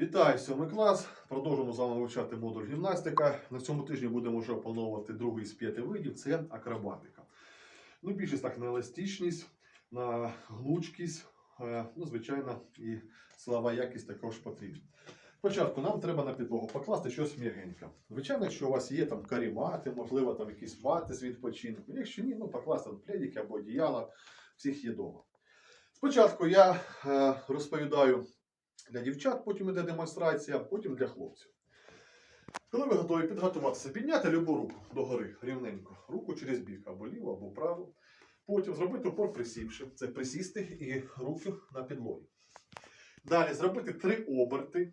Вітаю, сьомий клас. Продовжуємо з вами вивчати модуль гімнастика. На цьому тижні будемо вже опановувати другий з п'яти видів це акробатика. Ну, більшість так на еластичність, на гнучкість, е, ну, звичайно, і силова якість також потрібна. Спочатку нам треба на підлогу покласти щось м'ягеньке. Звичайно, якщо у вас є там карімати, можливо, там якісь вати з відпочинку. Якщо ні, ну покласти пледики або одіяла, всіх є вдома. Спочатку я е, розповідаю для дівчат, потім іде демонстрація, потім для хлопців. Коли ви готові підготуватися, підняти любу руку догори рівненько, руку через бік, або ліву, або праву. Потім зробити опор присівши. Це присісти і руки на підлогі. Далі зробити три оберти.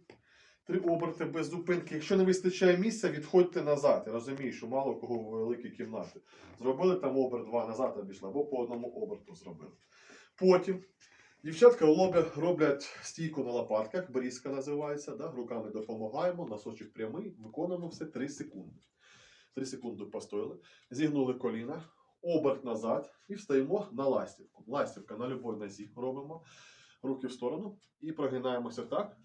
Три оберти без зупинки. Якщо не вистачає місця, відходьте назад. Я розумію, що мало кого великі кімнати. Зробили там оберт два назад обійшли, або по одному оберту зробили. Потім Дівчатка роблять, роблять стійку на лопатках, берізка називається, да? руками допомагаємо, носочок прямий, виконуємо все 3 секунди. 3 секунди постояли, зігнули коліна, оберт назад і встаємо на ластівку. Ластівка на любой нозі робимо, руки в сторону і прогинаємося так,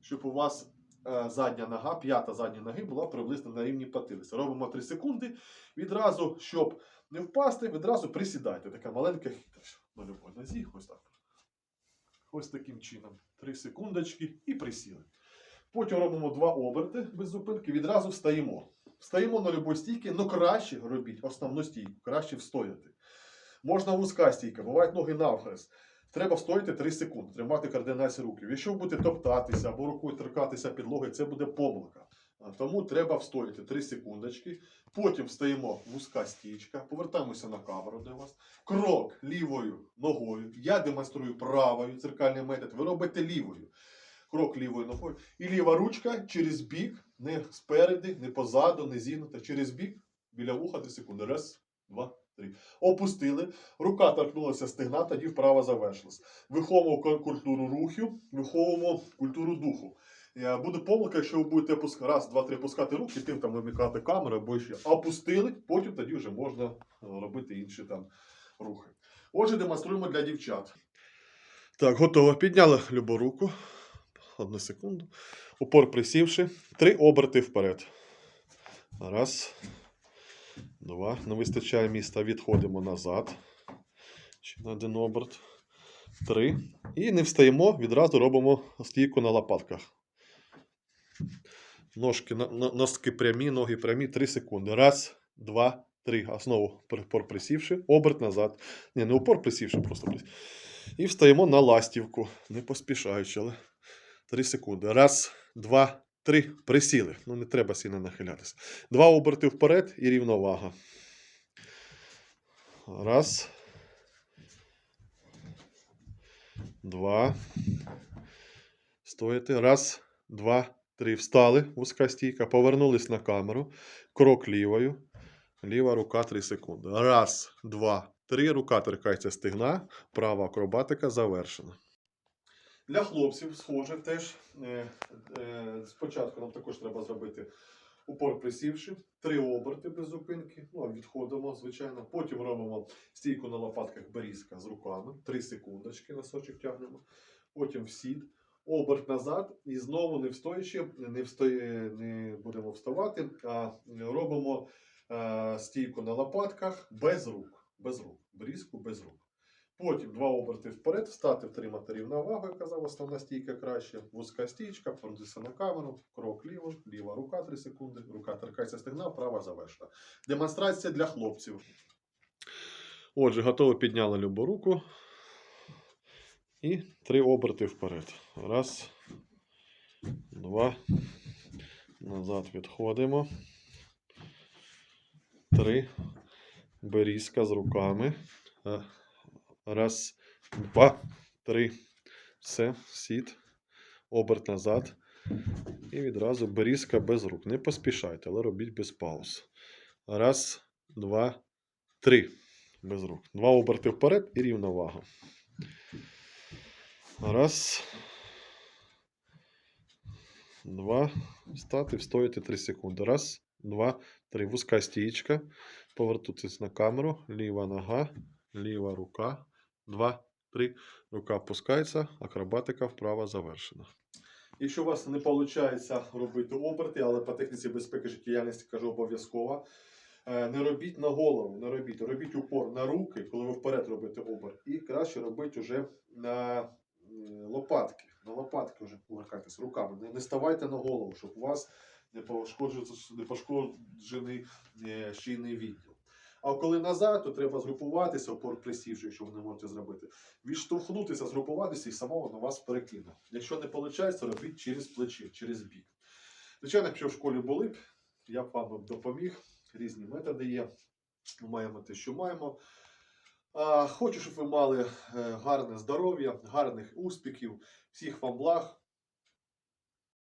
щоб у вас е, задня нога, п'ята задня ноги була приблизно на рівні потилиці. Робимо 3 секунди. Відразу, щоб не впасти, відразу присідайте. Така маленька хитрість на любой нозі, ось так. Ось таким чином. Три секундочки і присіли. Потім робимо два оберти без зупинки, відразу встаємо. Встаємо на любой стійки, але краще робіть основну стійку, краще встояти. Можна вузька стійка, бувають ноги навхрест. Треба встояти 3 секунди, тримати координацію руків. Якщо ви будете топтатися або рукою торкатися підлоги, це буде помилка. Тому треба встояти 3 секундочки. Потім встаємо вузька стічка, повертаємося на камеру до вас. Крок лівою ногою. Я демонструю правою циркальний метод. Ви робите лівою. Крок лівою ногою. І ліва ручка через бік, не спереди, не позаду, не зігнута. Через бік біля вуха 3 секунди. Раз, два, три. Опустили. Рука торкнулася стегна, тоді вправа завершилась. Виховуємо культуру рухів, виховуємо культуру духу. Буде помилка, якщо ви будете пускати, раз, два, три пускати руки, тим там вимикати камеру або ще. Опустили, потім тоді вже можна е, робити інші там рухи. Отже, демонструємо для дівчат. Так, готово. Підняли любу руку. Одну секунду. Упор присівши. Три оберти вперед. Раз. Два. Не вистачає міста. Відходимо назад. Ще на один оберт. Три. І не встаємо, відразу робимо стійку на лопатках. Ножки, носки прямі, ноги прямі. Три секунди. Раз, два, три. А знову упор присівши. Оберт назад. Ні, не упор присівши, просто. І встаємо на ластівку. Не поспішаючи, але 3 секунди. Раз, два, три. Присіли. Ну, не треба сильно нахилятися. Два оберти вперед і рівновага. Раз. Два. Стоїте. Раз, два, три. Встали. Вузька стійка. Повернулись на камеру. Крок лівою. Ліва рука 3 секунди. Раз, два, три. Рука торкається стегна. Права акробатика завершена. Для хлопців схоже теж. Е, е, спочатку нам також треба зробити упор присівши, три оберти без зупинки. Ну, відходимо, звичайно. Потім робимо стійку на лопатках берізка з руками. 3 секундочки носочок тягнемо. Потім всід. Оберт назад і знову не встоячи, не, встої, не будемо вставати, а робимо е, стійку на лопатках без рук. Без рук. Берізку без рук. Потім два оберти вперед, встати, втримати рівновагу, я казав, основна стійка краще. Вузька стійка, повернутися на камеру, крок ліво, ліва рука 3 секунди, рука торкається стегна, права завершена. Демонстрація для хлопців. Отже, готово підняли любу руку. І три оберти вперед. Раз, два. Назад відходимо. Три. Берізка з руками. Е, Раз, два, три. Все, сід. Оберт назад. І відразу берізка без рук. Не поспішайте, але робіть без пауз. Раз, два, три. Без рук. Два оберти вперед і рівновага. Раз. Два. Стати, встояти 3 секунди. Раз, два, три. Вузька стієчка. Повернутися на камеру. Ліва нога, ліва рука. Два, три. Рука опускається. Акробатика вправо завершена. Якщо у вас не виходить робити оберти, але по техніці безпеки життєдіяльності кажу обов'язково. е, Не робіть на голову, не робіть, робіть упор на руки, коли ви вперед робите оберт. І краще робити вже на лопатки. На лопатки вже кулакайтесь руками. Не, не ставайте на голову, щоб у вас не пошкоджений, пошкоджений е, шийний відділ. А коли назад, то треба згрупуватися, опор присівши, якщо ви не можете зробити. Відштовхнутися, згрупуватися і само воно вас перекине. Якщо не виходить, робіть через плечі, через бік. Звичайно, якщо в школі були б, я б вам допоміг. Різні методи є. Маємо те, що маємо. Хочу, щоб ви мали е, гарне здоров'я, гарних успіхів, всіх вам благ.